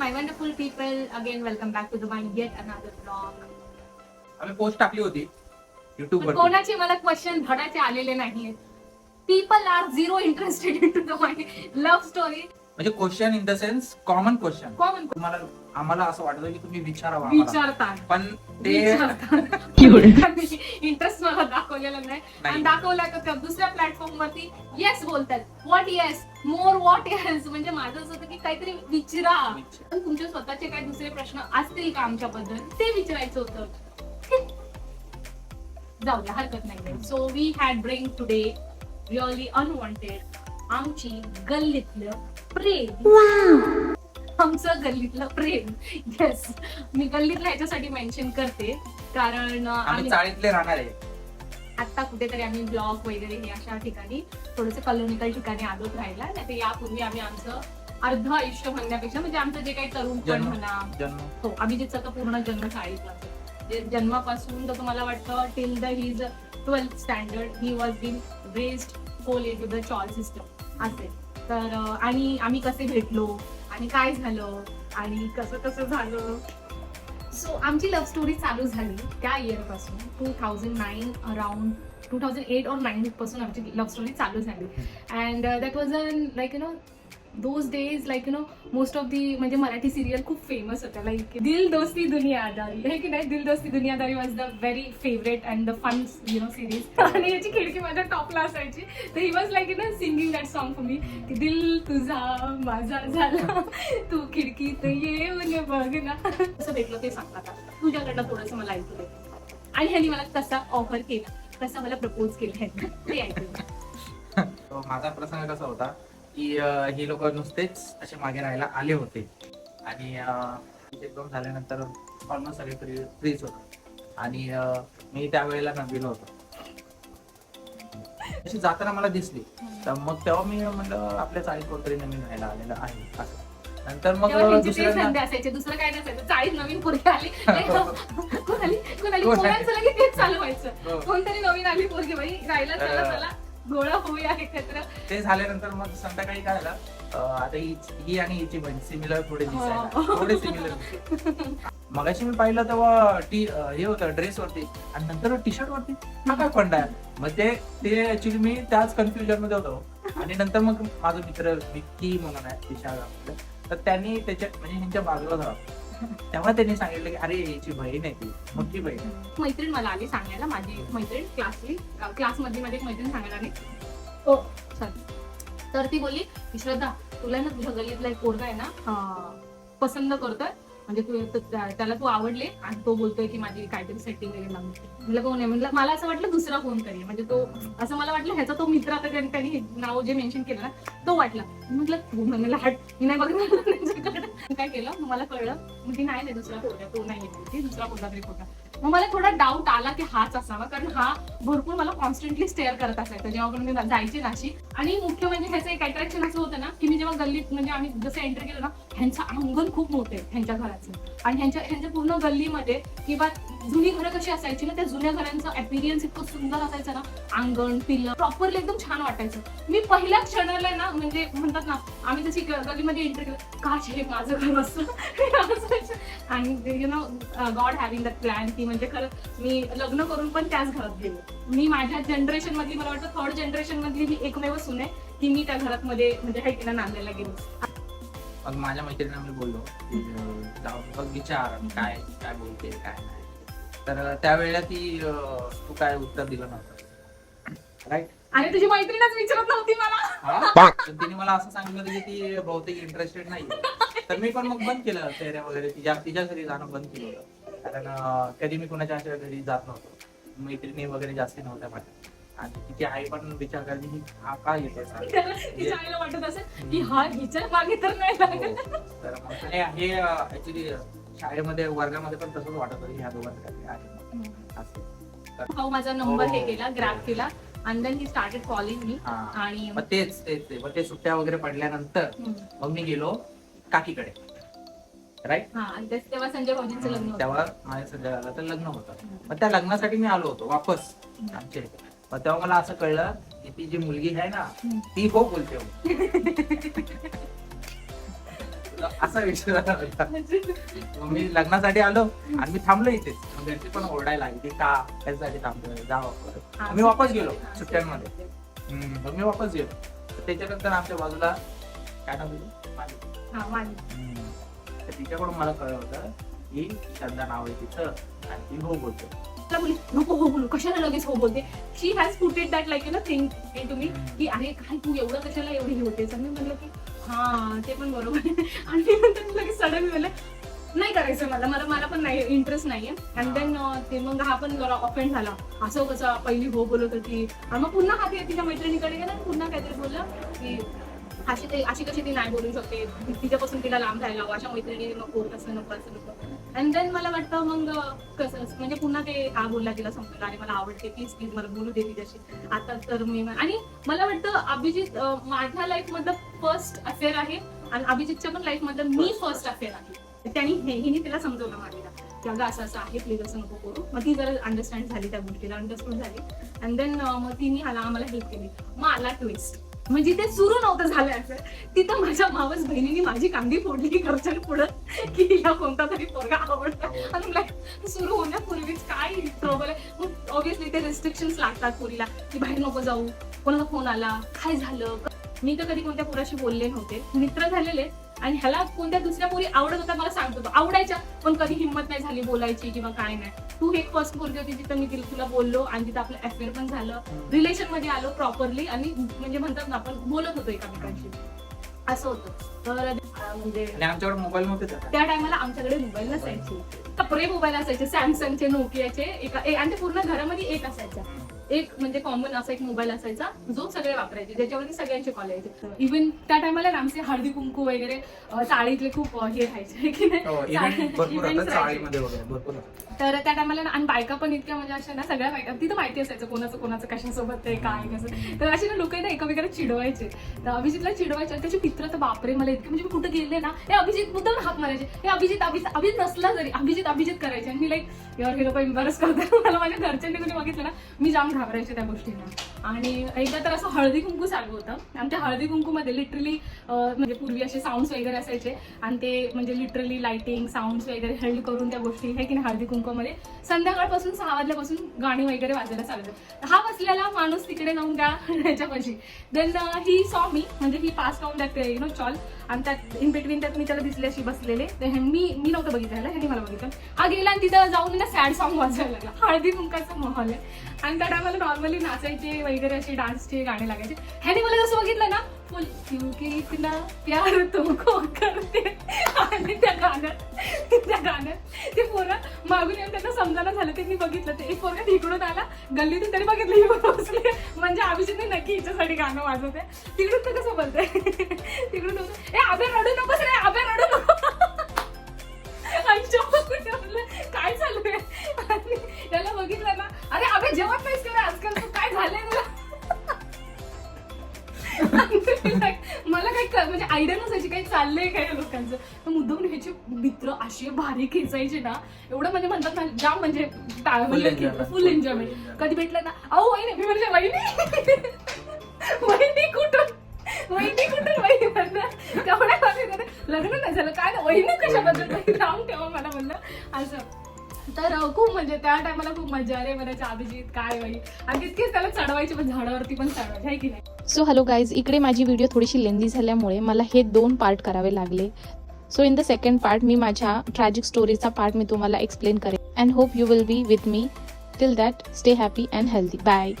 my wonderful people. Again, welcome back to the my yet another vlog. आम्ही post टाकली होती. YouTube पण वर कोणाचे मला क्वेश्चन धडाचे आलेले नाहीये people are zero interested in to the my love story म्हणजे question in the sense common question common तुम्हाला आम्हाला असं वाटतं की तुम्ही विचारावं आम्हाला. विचारतात पण ते इंटरेस्ट मला दाखवलेला नाही. नाही. आणि दाखवला का त्या दुसऱ्या प्लॅटफॉर्म वरती येस बोलतात. What yes more what yes म्हणजे माझं असं होतं की काहीतरी विचारा. विचार. पण तुमचे स्वतःचे काही दुसरे प्रश्न असतील का आमच्याबद्दल? ते विचारायचं होतं. जाऊ द्या हरकत नाही. So we had bring today really unwanted आमची गल्लीतलं प्रेम. आमचं गल्लीतलं प्रेम. येस मी गल्लीतलं ह्याच्यासाठी मेन्शन करते. कारण आम्ही आम्ही चाळीतले राहणार आहे. आता कुठेतरी आम्ही ब्लॉग वगैरे हे अशा ठिकाणी थोडंसं कॉलॉनिकल ठिकाणी आलोत राहायला. नाही तर यापूर्वी आम्ही आमचं अर्ध आयुष्य म्हणण्यापेक्षा म्हणजे आमचं जे काही तरुण पण जन्म. म्हणा. जन्म. हो अभिजितचा तर पूर्ण जन्म शाळेतला जे जन्मापासून तर तुम्हाला वाटतं till the his twelfth standard he was been raised whole in to the chawl system असे. तर अं, आणि आम्ही कसे भेटलो? आणि काय झालं आणि कसं कसं झालं. सो आमची लव्ह स्टोरी चालू झाली त्या इयरपासून. Two thousand nine around two thousand eight और नाईन पासून आमची लव्ह स्टोरी चालू झाली. And that was an like you know those days like you know most of the म्हणजे मराठी सिरियल खूप फेमस होत्या. लाईक दिल दोस्ती दुनियादारी. हे की नाही? Dil Dosti Duniyadari was the very favourite and the fun you know series आणि याची खिडकी माझ्या टॉपला असायची. तर he was like you know singing that song for me की दिल तुझा माझा झाला. तू खिडकी तर ये बघ ना. असं भेटलं ते सांगतात तुझ्याकडनं थोडंसं मला ऐकू दे. आणि ह्यांनी मला कसा ऑफर केला. कसा मला प्रपोज केला ते ऐकू माझा प्रसंग कसा होता? की ही लोक नुसतेच असे मागे राहायला आले होते. आणि एकदम झाल्यानंतर ऑलमोस्ट सगळे फ्री फ्रीच होते आणि मी त्यावेळेला नवीन होतो. अशी जाताना मला दिसली. तर मग तेव्हा मी म्हणलं आपल्या चाळीत कोणतरी नवीन राहायला आलेलं आहे. असं. नंतर मग असायचे. दुसरं काय नसायचं. चाळीस नवीन पोरगी आली? पोरांचं लगेच तेच चालू व्हायचं. हो. कोणतरी नवीन आली पोरगी बाई. राहिला चला अं. चला. गोळा होऊया एकत्र. ते झाल्यानंतर मग संध्याकाळी काय झालं? अं, आता ही ही आणि हिची बहीण सिमिलर थोडे दिसायला. हो. थोडे सिमिलर मगाशी मी पाहिलं तेव्हा टी अं, हे होतं ड्रेस वरती आणि नंतर टी शर्ट वरती. हा काय फंड आहे? मग ते ते ऍक्च्युली मी त्याच कन्फ्युजनमध्ये होतो. आणि नंतर मग माझा मित्र विक्की म्हणून आहे गावातला. तर त्यांनी त्याच्या म्हणजे ह्यांच्या बाजूला जावं तेव्हा त्यांनी सांगितलं की अरे याची बहीण आहे ती मोठी बहीण आहे. मैत्रीण मला आली सांगायला माझी मैत्रीण क्लासली क्लासमधली माझी एक मैत्रीण सांगायला आली. हो. सॉरी तर ती बोलली की श्रद्धा तुला ना तुझ्या गल्लीतला एक पोरगा आहे ना अं, पसंत करतोय. म्हणजे तू त- त्या- त्याला तू आवडले आणि तो बोलतोय की माझी काहीतरी सेटिंग वगैरे लागली म्हटलं कोण आहे? म्हटलं मला असं वाटलं दुसरा कोणतरी म्हणजे तो असं मला वाटलं ह्याचा तो मित्र आता त्यांनी त्यांनी हे नाव जे मेन्शन केलं ना तो वाटला. म्हटलं तू म्हणाला हट मी नाही बघितलं. मी काय केलं? मग मला कळलं? मग नाही नाही दुसरा पोरगा तो नाही आहे. दुसरा कोणता तरी पोरगा मग मला थोडा डाऊट आला की हाच असावा कारण हा भरपूर मला कॉन्स्टंटली स्टेअर करत असायचा. जेव्हा मी म्हणजे जायचे नाशिक आणि मुख्य म्हणजे ह्याचं एक अट्रॅक्शन असं होतं ना की मी जेव्हा गल्लीत म्हणजे आम्ही जसं एंटर केलं ना ह्यांचं अंगण खूप मोठं आहे ह्यांच्या घराचं. आणि ह्यांच्या ह्यांच्या पूर्ण गल्लीमध्ये किंवा जुनी घरं कशी असायची ना त्या जुन्या घरांचं अपिरियन्स इतकं सुंदर असायचं ना अंगण पिलं प्रॉपरली एकदम छान वाटायचं. मी पहिल्या क्षणाला ना म्हणजे म्हणतात ना आम्ही तशी गल्लीमध्ये एंटर केलं काश हे माझं घर असं. आणि you know god having that plan की म्हणजे खरं मी लग्न करून पण त्याच घरात गेलो. मी माझ्या जनरेशन मधली मला वाटतं थर्ड जनरेशन मधली मी एकमेव सुने की मी त्या घरात मध्ये म्हणजे हायकीला नांदायला गेलो. मग माझ्या मैत्रिणीला मी बोललो की, जाऊन बघ विचार काय काय बोलते काय नाही. तर त्यावेळेला ती अं, तू काय उत्तर दिलं नव्हतं. राईट आणि तुझी मैत्रीणच विचारत नव्हती मला. तर तिने मला असं सांगितलं होतं की ती बहुतेक इंटरेस्टेड नाही तर मी पण मग बंद केलं चेहऱ्या वगैरे तिच्या तिच्या घरी जाणं बंद केलं होतं. कारण अं, कधी मी कुणाच्या अशा घरी जात नव्हतो. मैत्रिणी वगैरे जास्ती नव्हत्या माझ्या. आणि तिची आई पण विचार करायची की हा का येतोय सारखा? तिच्या आईला वाटत असेल की हा हिच्या मागे तर नाही लागत. हो. तर मग हे- हे ऍक्च्युली शाळेमध्ये वर्गामध्ये पण तसंच वाटत होतं ह्या दोघांचं काहीतरी आहे. असं. भाऊ माझा नंबर हे हो. केला ग्रॅप केला. आणि then he started calling me हा. आणि मग तेच तेच ते. मग ते सुट्ट्या वगैरे पडल्यानंतर हम्म. मग मी गेलो काकीकडे. राईट हा आणि तेच तेव्हा संजय भाऊजींचं लग्न होतं. तेव्हा माझ्या सध्या तर लग्न होतं. मग त्या लग्नासाठी मी आलो होतो वापस आमच्या इथे. मग तेव्हा मला असं कळलं की ती जी मुलगी आहे ना. ती हो बोलते हो. असा विषय झाला होता. मग मी लग्नासाठी आलो आणि मी थांबलो मग घरचे पण ओरडायला लागली का? त्याच्यासाठी थांबलोय जा वापस मी वापस गेलो सुट्ट्यांमध्ये. हम्म, मग मी वापस गेलो. तर त्याच्यानंतर आमच्या बाजूला काय नाव. हा हम्म. तर तिच्याकडून मला कळलं होतं की श्रद्धा नाव आहे तिचं आणि ती हो बोलतो. मला बोलली नको हो बोलू कशाला लगेच हो बोलते? She has putted that like you know in to me की अरे काय तू एवढं कशाला एवढी हे होतेस? आणि मी म्हणलं की हा ते पण बरोबर आहे. आणि नंतर मी लगेच सडन म्हणलं नाही करायचं मला मला मला पण नाही इंटरेस्ट नाहीये. अँड देन ते मग हा पण जरा ऑफेंड झाला. असं कसं पहिली हो बोलत होती. आणि मग पुन्हा हा ते तिच्या मैत्रिणीकडे गेला पुन्हा काहीतरी बोलला की अशी ते अशी कशी ती नाही बोलू शकते. तिच्यापासून तिला लांब राहायला हवं. अशा मैत्रिणी नको तसं नको असं नको. अँड देन मला वाटतं मग कसं म्हणजे पुन्हा ते हा बोलला तिला समजलं. आणि मला आवडते प्लीज प्लीज मला बोलू दे तिच्याशी. आता तर मी आणि मला वाटतं अभिजित माझ्या लाईफ मधलं फर्स्ट अफेअर आहे. आणि अभिजितच्या पण लाईफ मधलं मी फर्स्ट अफेअर आहे. त्यांनी हे हिने तिला समजवलं माझ्या की अगं असं असं आहे प्लीज असं नको करू. मग ती जरा अंडरस्टँड झाली त्या गोष्टीला अंडरस्टँड झाली. अँड देन मग तिने हाला आम्हाला हेल्प केली. मग आला ट्विस्ट म्हणजे ते सुरू नव्हतं झालं असं. तिथं माझ्या मावस बहिणीने माझी कांदी फोडली घरच्या पुढं की हिला कोणता तरी पोरगा आवडता. आणि सुरू होण्यापूर्वीच काय ट्रबल आहे मग ऑब्विसली ते रेस्ट्रिक्शन्स लागतात पोरीला की बाहेर नको जाऊ कोणाचा फोन आला काय झालं? मी तर कधी कोणत्या पोराशी बोलले नव्हते. मित्र झालेले आणि ह्याला कोणत्या दुसऱ्या पोरी आवडत होता मला सांगत आवडायच्या पण कधी हिंमत नाही झाली बोलायची किंवा काय नाही. तू एक फर्स्ट पोरगी होती तिथं मी तिला बोललो आणि तिथं आपलं अफेअर पण झालं. रिलेशनमध्ये आलो प्रॉपरली आणि म्हणजे म्हणतात ना आपण बोलत होतो एकामेकांशी. असं होतं. तर म्हणजे आमच्याकडे मोबाईल. त्या टायमाला आमच्याकडे मोबाईल नसायचे. कपडे मोबाईल असायचे सॅमसंगचे नोकियाचे एका आणि ते पूर्ण घरामध्ये एक असायचा एक म्हणजे कॉमन असा एक मोबाईल असायचा जो सगळे वापरायचे ज्याच्यावरती सगळ्यांचे कॉल यायचे. इव्हन त्या टायमाला आमचे हळदी कुंकू वगैरे चाळीतले खूप हे राहायचे की नाही? हो. तर त्या टायमाला आणि बायका पण इतक्या म्हणजे अशा ना सगळ्या बायका तिथं माहिती असायचं कोणाचं कोणाचं कशासोबत ते काय कसं. तर अशी ना लोक ना एकामेकाला चिडवायचे. तर अभिजितला चिडवायचे त्याचे मित्र तर बापरे मला इतके म्हणजे मी कुठे गेले ना हे अभिजित मुद्दाम हात मारायचे. हे अभिजित अभिजित अभिजित नसला जरी अभिजित अभिजित करायचे. आणि मी लाईक यार हे लोक एम्बॅरस करतात. मला माझ्या घरच्यांनी कोणी बघितलं ना मी जाम घाबरायच्या त्या गोष्टींना. आणि एकदा तर असं हळदी कुंकू चालू होतं. आणि त्या हळदी कुंकूमध्ये लिटरली म्हणजे पूर्वी असे साऊंड्स वगैरे असायचे. आणि ते म्हणजे लिटरली लाइटिंग साऊंड्स वगैरे हेल्ड करून त्या गोष्टी हे की नाही हळदी कुंकूमध्ये. संध्याकाळपासून सहा वाजल्यापासून गाणी वगैरे वाजायला चालू हा बसलेला माणूस तिकडे जाऊन त्या ह्याच्यापाशी देन ही सॉ मी म्हणजे he pass on that you know chawl आणि त्यात इन बिटवीन त्यात मी त्याला दिसले अशी बसलेले. मी मी नव्हतं बघितलेलं ह्याने मला बघितलं. हा गेला आणि तिथं जाऊन ना सॅड सॉन्ग वाजायला लागला. हळदी कुंकाचा माहोल आहे. आणि त्या टायमाला नॉर्मली नाचायचे वगैरे असे डान्सचे गाणे लागायचे. ह्याने मला जसं बघितलं ना फुल क्योंकि इतना प्यार तुमको करते. आणि त्या गाण्यात त्या गाण्यात ते पोरं मागून येऊन त्यांना समजायला झालं. ते मी बघितलं. ते एक पोरगा तिकडून आला गल्लीतून तरी बघितलं ही बसले. म्हणजे अभिजितने नक्की हिच्यासाठी गाणं वाजवते तिकडून तर कसं बोलतंय? आयडिया नसायची काही चाललंय काय या लोकांचं? तर मुद्दाम ह्याचे मित्र असे भारी खेचायचे ना एवढं म्हणजे म्हणतात ना जाम म्हणजे. फुल एन्जॉयमेंट कधी भेटलं ना अहो वहिनी मी म्हणजे वहिनी. वहिनी कुठून? वहिनी कुठून वहिनी म्हणलं? तेवढ्या लग्न नाही झालं काय ना वहिनी कशाबद्दल? लावून ठेवा मला म्हणलं. असं. तर खूप म्हणजे त्या टायमाला खूप मजा आली. म्हणायचे अभिजित काय होईल आणि तितकेच त्याला चढवायचे पण झाडावरती पण चढवायचे आहे की नाही? सो हॅलो गाईज इकडे माझी व्हिडिओ थोडीशी लेंदी झाल्यामुळे मला हे दोन पार्ट करावे लागले. So in the second part मी माझ्या ट्रॅजिक स्टोरीचा पार्ट मी तुम्हाला एक्सप्लेन करेन. And hope you will be with me till that stay happy and healthy bye